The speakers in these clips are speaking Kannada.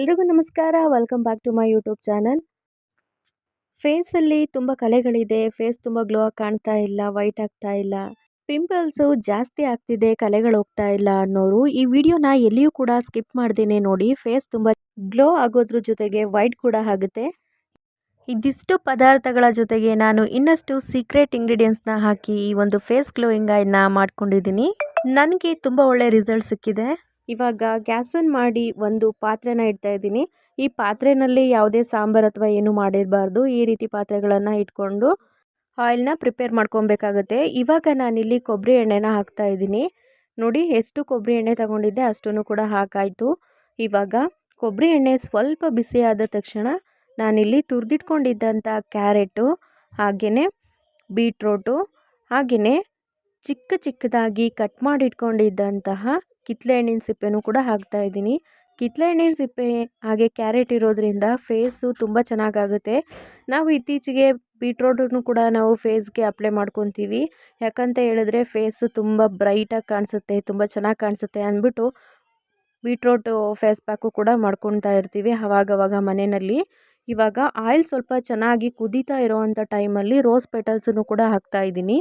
ಎಲ್ರಿಗೂ ನಮಸ್ಕಾರ. Welcome back to my YouTube channel ಫೇಸಲ್ಲಿ ತುಂಬ ಕಲೆಗಳಿದೆ. ಫೇಸ್ ತುಂಬ ಗ್ಲೋ ಆಗಿ ಕಾಣ್ತಾ ಇಲ್ಲ ವೈಟ್ ಆಗ್ತಾ ಇಲ್ಲ. ಪಿಂಪಲ್ಸು ಜಾಸ್ತಿ ಆಗ್ತಿದೆ, ಕಲೆಗಳು ಹೋಗ್ತಾ ಇಲ್ಲ ಅನ್ನೋರು ಈ ವಿಡಿಯೋನ ಎಲ್ಲಿಯೂ ಕೂಡ ಸ್ಕಿಪ್ ಮಾಡ್ದೇನೆ ನೋಡಿ. ಫೇಸ್ ತುಂಬ ಗ್ಲೋ ಆಗೋದ್ರ ಜೊತೆಗೆ ವೈಟ್ ಕೂಡ ಆಗುತ್ತೆ. ಇದಿಷ್ಟು ಪದಾರ್ಥಗಳ ಜೊತೆಗೆ ನಾನು ಇನ್ನಷ್ಟು ಸೀಕ್ರೆಟ್ ಇಂಗ್ರೀಡಿಯೆಂಟ್ಸ್ನ ಹಾಕಿ ಈ ಒಂದು ಫೇಸ್ ಗ್ಲೋಯಿಂಗ್ ಆಯ್ನ ಮಾಡ್ಕೊಂಡಿದ್ದೀನಿ. ನನಗೆ ತುಂಬ ಒಳ್ಳೆ ರಿಸಲ್ಟ್ ಸಿಕ್ಕಿದೆ. ಇವಾಗ ಗ್ಯಾಸನ್ನು ಮಾಡಿ ಒಂದು ಪಾತ್ರೆನ ಇಡ್ತಾ ಇದ್ದೀನಿ. ಈ ಪಾತ್ರೆನಲ್ಲಿ ಯಾವುದೇ ಸಾಂಬಾರು ಅಥವಾ ಏನು ಮಾಡಿರಬಾರ್ದು. ಈ ರೀತಿ ಪಾತ್ರೆಗಳನ್ನು ಇಟ್ಕೊಂಡು ಆಯಿಲ್ನ ಪ್ರಿಪೇರ್ ಮಾಡ್ಕೊಬೇಕಾಗುತ್ತೆ. ಇವಾಗ ನಾನಿಲ್ಲಿ ಕೊಬ್ಬರಿ ಎಣ್ಣೆನ ಹಾಕ್ತಾ ಇದ್ದೀನಿ. ನೋಡಿ ಎಷ್ಟು ಕೊಬ್ಬರಿ ಎಣ್ಣೆ ತಗೊಂಡಿದ್ದೆ ಅಷ್ಟೂ ಕೂಡ ಹಾಕಾಯಿತು. ಇವಾಗ ಕೊಬ್ಬರಿ ಎಣ್ಣೆ ಸ್ವಲ್ಪ ಬಿಸಿ ಆದ ತಕ್ಷಣ ನಾನಿಲ್ಲಿ ತುರಿದಿಟ್ಕೊಂಡಿದ್ದಂಥ ಕ್ಯಾರೆಟು ಹಾಗೆಯೇ ಬೀಟ್ರೋಟು ಹಾಗೆಯೇ ಚಿಕ್ಕ ಚಿಕ್ಕದಾಗಿ ಕಟ್ ಮಾಡಿಟ್ಕೊಂಡಿದ್ದಂತಹ ಕಿತ್ತಳೆ ಹಣ್ಣಿನ ಸಿಪ್ಪೆನೂ ಕೂಡ ಹಾಕ್ತಾ ಇದ್ದೀನಿ. ಕಿತ್ತಳೆ ಹಣ್ಣಿನ ಸಿಪ್ಪೆ ಹಾಗೆ ಕ್ಯಾರೆಟ್ ಇರೋದ್ರಿಂದ ಫೇಸು ತುಂಬ ಚೆನ್ನಾಗಾಗುತ್ತೆ. ನಾವು ಇತ್ತೀಚೆಗೆ ಬೀಟ್ರೋಟನ್ನು ಕೂಡ ನಾವು ಫೇಸ್ಗೆ ಅಪ್ಲೈ ಮಾಡ್ಕೊತೀವಿ. ಯಾಕಂತ ಹೇಳಿದ್ರೆ ಫೇಸು ತುಂಬ ಬ್ರೈಟಾಗಿ ಕಾಣಿಸುತ್ತೆ, ತುಂಬ ಚೆನ್ನಾಗಿ ಕಾಣಿಸುತ್ತೆ ಅಂದ್ಬಿಟ್ಟು ಬೀಟ್ರೋಟು ಫೇಸ್ ಪ್ಯಾಕು ಕೂಡ ಮಾಡ್ಕೊತಾ ಇರ್ತೀವಿ ಅವಾಗವಾಗ ಮನೆಯಲ್ಲಿ. ಇವಾಗ ಆಯಿಲ್ ಸ್ವಲ್ಪ ಚೆನ್ನಾಗಿ ಕುದೀತಾ ಇರೋವಂಥ ಟೈಮಲ್ಲಿ ರೋಸ್ ಪೆಟಲ್ಸನ್ನು ಕೂಡ ಹಾಕ್ತಾ ಇದ್ದೀನಿ.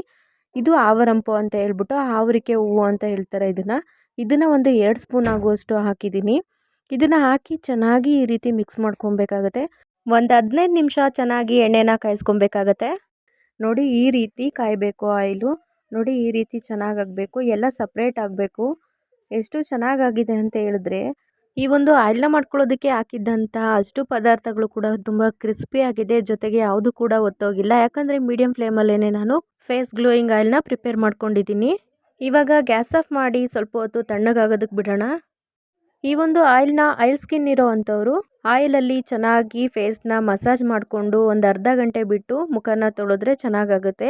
ಇದು ಆವರಂಪು ಅಂತ ಹೇಳ್ಬಿಟ್ಟು, ಆವರಿಕೆ ಹೂವು ಅಂತ ಹೇಳ್ತಾರೆ ಇದನ್ನು. ಇದನ್ನು ಒಂದು ಎರಡು ಸ್ಪೂನ್ ಆಗುವಷ್ಟು ಹಾಕಿದ್ದೀನಿ. ಇದನ್ನು ಹಾಕಿ ಚೆನ್ನಾಗಿ ಈ ರೀತಿ ಮಿಕ್ಸ್ ಮಾಡ್ಕೊಬೇಕಾಗತ್ತೆ. ಒಂದು ಹದಿನೈದು ನಿಮಿಷ ಚೆನ್ನಾಗಿ ಎಣ್ಣೆನ ಕಾಯಿಸ್ಕೊಬೇಕಾಗತ್ತೆ. ನೋಡಿ ಈ ರೀತಿ ಕಾಯಬೇಕು ಆಯಿಲು. ನೋಡಿ ಈ ರೀತಿ ಚೆನ್ನಾಗಾಗಬೇಕು. ಎಲ್ಲ ಸಪ್ರೇಟ್ ಆಗಬೇಕು. ಎಷ್ಟು ಚೆನ್ನಾಗಾಗಿದೆ ಅಂತ ಹೇಳಿದ್ರೆ, ಈ ಒಂದು ಆಯಿಲ್ನ ಮಾಡ್ಕೊಳ್ಳೋದಕ್ಕೆ ಹಾಕಿದ್ದಂಥ ಅಷ್ಟು ಪದಾರ್ಥಗಳು ಕೂಡ ತುಂಬ ಕ್ರಿಸ್ಪಿಯಾಗಿದೆ ಜೊತೆಗೆ ಯಾವುದು ಕೂಡ ಒತ್ತೋಗಿಲ್ಲ. ಯಾಕಂದರೆ ಮೀಡಿಯಮ್ ಫ್ಲೇಮಲ್ಲೇ ನಾನು ಫೇಸ್ ಗ್ಲೋಯಿಂಗ್ ಆಯಿಲ್ನ ಪ್ರಿಪೇರ್ ಮಾಡ್ಕೊಂಡಿದ್ದೀನಿ. ಇವಾಗ ಗ್ಯಾಸ್ ಆಫ್ ಮಾಡಿ ಸ್ವಲ್ಪ ಹೊತ್ತು ತಣ್ಣಗಾಗೋದಕ್ಕೆ ಬಿಡೋಣ. ಈ ಒಂದು ಆಯಿಲ್ನ, ಆಯಿಲ್ ಸ್ಕಿನ್ ಇರೋ ಅಂಥವ್ರು, ಆಯಿಲಲ್ಲಿ ಚೆನ್ನಾಗಿ ಫೇಸ್ನ ಮಸಾಜ್ ಮಾಡಿಕೊಂಡು ಒಂದು ಅರ್ಧ ಗಂಟೆ ಬಿಟ್ಟು ಮುಖನ ತೊಳೆದ್ರೆ ಚೆನ್ನಾಗಾಗುತ್ತೆ.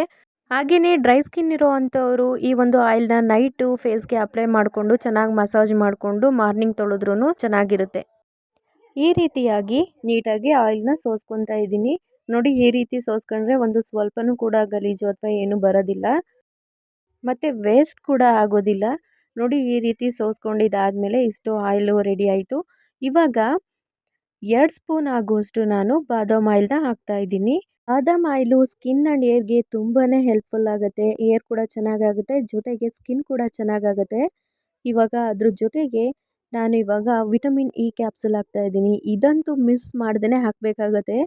ಹಾಗೆಯೇ ಡ್ರೈ ಸ್ಕಿನ್ ಇರೋ ಅಂಥವರು ಈ ಒಂದು ಆಯಿಲ್ನ ನೈಟು ಫೇಸ್ಗೆ ಅಪ್ಲೈ ಮಾಡಿಕೊಂಡು ಚೆನ್ನಾಗಿ ಮಸಾಜ್ ಮಾಡಿಕೊಂಡು ಮಾರ್ನಿಂಗ್ ತೊಳೆದ್ರೂ ಚೆನ್ನಾಗಿರುತ್ತೆ. ಈ ರೀತಿಯಾಗಿ ನೀಟಾಗಿ ಆಯಿಲ್ನ ಸೋಸ್ಕೊತಾ ಇದ್ದೀನಿ. ನೋಡಿ ಈ ರೀತಿ ಸೋಸ್ಕೊಂಡ್ರೆ ಒಂದು ಸ್ವಲ್ಪನೂ ಕೂಡ ಗಲೀಜು ಅಥವಾ ಏನೂ ಬರೋದಿಲ್ಲ. ಮತ್ತು ವೇಸ್ಟ್ ಕೂಡ ಆಗೋದಿಲ್ಲ. ನೋಡಿ ಈ ರೀತಿ ಸೋಸ್ಕೊಂಡಿದ್ದಾದಮೇಲೆ ಇಷ್ಟು ಆಯಿಲು ರೆಡಿ ಆಯಿತು. ಇವಾಗ ಎರಡು ಸ್ಪೂನ್ ಆಗುವಷ್ಟು ನಾನು ಬಾದಾಮ್ ಆಯಿಲ್ನ ಹಾಕ್ತಾಯಿದ್ದೀನಿ ಬಾದಾಮ್ ಆಯಿಲು ಸ್ಕಿನ್ ಆ್ಯಂಡ್ ಏರ್ಗೆ ತುಂಬಾ ಹೆಲ್ಪ್ಫುಲ್ ಆಗುತ್ತೆ. ಏರ್ ಕೂಡ ಚೆನ್ನಾಗಾಗುತ್ತೆ, ಜೊತೆಗೆ ಸ್ಕಿನ್ ಕೂಡ ಚೆನ್ನಾಗಾಗುತ್ತೆ. ಇವಾಗ ಅದ್ರ ಜೊತೆಗೆ ನಾನು ಇವಾಗ ವಿಟಮಿನ್ ಇ ಕ್ಯಾಪ್ಸುಲ್ ಹಾಕ್ತಾಯಿದ್ದೀನಿ ಇದಂತೂ ಮಿಸ್ ಮಾಡ್ದೇ ಹಾಕಬೇಕಾಗತ್ತೆ.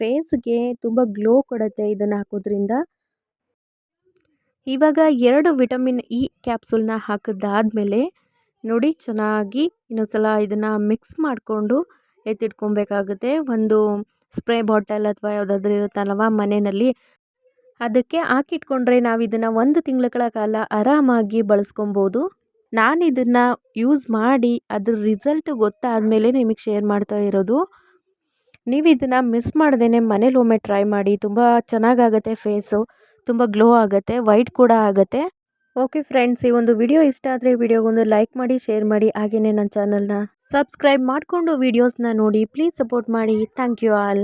ಫೇಸ್ಗೆ ತುಂಬ ಗ್ಲೋ ಕೊಡುತ್ತೆ ಇದನ್ನು ಹಾಕೋದ್ರಿಂದ. ಇವಾಗ ಎರಡು ವಿಟಮಿನ್ ಇ ಕ್ಯಾಪ್ಸೂಲ್ನ ಹಾಕಿದ್ದಾದಮೇಲೆ ನೋಡಿ, ಚೆನ್ನಾಗಿ ಇನ್ನೊಂದ್ಸಲ ಇದನ್ನು ಮಿಕ್ಸ್ ಮಾಡಿಕೊಂಡು ಎತ್ತಿಟ್ಕೊಬೇಕಾಗುತ್ತೆ. ಒಂದು ಸ್ಪ್ರೇ ಬಾಟಲ್ ಅಥವಾ ಯಾವುದಾದ್ರೂ ಇರುತ್ತಲ್ವ ಮನೆಯಲ್ಲಿ? ಅದಕ್ಕೆ ಹಾಕಿಟ್ಕೊಂಡ್ರೆ ನಾವು ಇದನ್ನು ಒಂದು ತಿಂಗಳ ಕಾಲ ಆರಾಮಾಗಿ ಬಳಸ್ಕೊಬೋದು. ನಾನು ಇದನ್ನು ಯೂಸ್ ಮಾಡಿ ಅದ್ರ ರಿಸಲ್ಟ್ ಗೊತ್ತಾದಮೇಲೆ ನಿಮಗೆ ಶೇರ್ ಮಾಡ್ತಾ ಇರೋದು. ನೀವು ಇದನ್ನು ಮಿಸ್ ಮಾಡ್ದೇ ಮನೇಲಿ ಒಮ್ಮೆ ಟ್ರೈ ಮಾಡಿ, ತುಂಬ ಚೆನ್ನಾಗಾಗತ್ತೆ ಫೇಸು ತುಂಬ ಗ್ಲೋ ಆಗುತ್ತೆ ವೈಟ್ ಕೂಡ ಆಗುತ್ತೆ. ಓಕೆ ಫ್ರೆಂಡ್ಸ್ ಈ ಒಂದು ವಿಡಿಯೋ ಇಷ್ಟ ಆದರೆ ವಿಡಿಯೋಗೊಂದು ಲೈಕ್ ಮಾಡಿ ಶೇರ್ ಮಾಡಿ ಹಾಗೆಯೇ ನನ್ನ ಚಾನಲ್ನ ಸಬ್ಸ್ಕ್ರೈಬ್ ಮಾಡಿಕೊಂಡು ವೀಡಿಯೋಸ್ನ ನೋಡಿ ಪ್ಲೀಸ್ ಸಪೋರ್ಟ್ ಮಾಡಿ. Thank you all